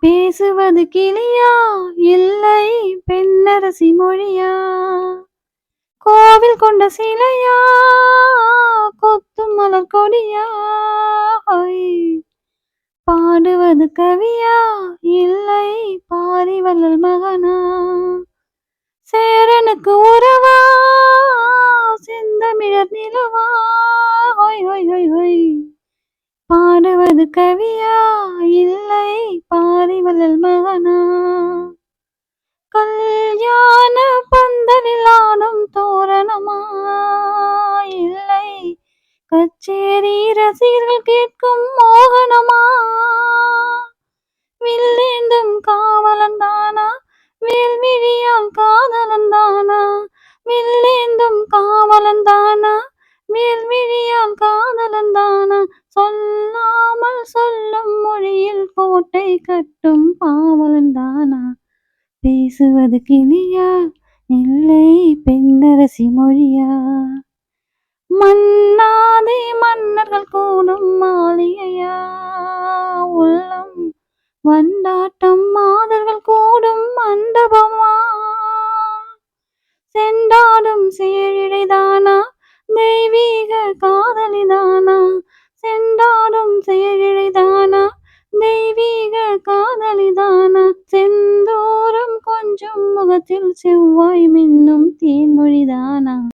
பேசுவது கிளியா? இல்லை பெண்ணரசி மொழியா? கோவில் கொண்ட சிலையா? கொத்தும் மலர் கொடியா? பாடுவது கவியா? இல்லை பாரிவள்ளல் பாடுவது கவியா இல்லை பாரிவள்ளல் மகனா? கல்யாண பந்தலில் ஆடும் தோரணமா? இல்லை கச்சேரி ரசிகர்கள் கேட்கும் மோகனமா? வில்லேந்தும் காவலன் தானா? வேல்விழியால் காதலன் தானா? வில்லேந்தும் காவலன் தானா? வேல்விழியால் காதலன் தானா? சொல்லும் மொழியில் கோட்டை கட்டும் பாவலன் தானா? பேசுவது கிளியா? இல்லை பெண்ணரசி மொழியா? மன்னாதே மன்னர்கள் கூடும் மாளிகையா? உள்ளம் வண்டாட்டம்மா முகத்தில் செவ்வாய் மின்னும் தேன்மொழிதானா?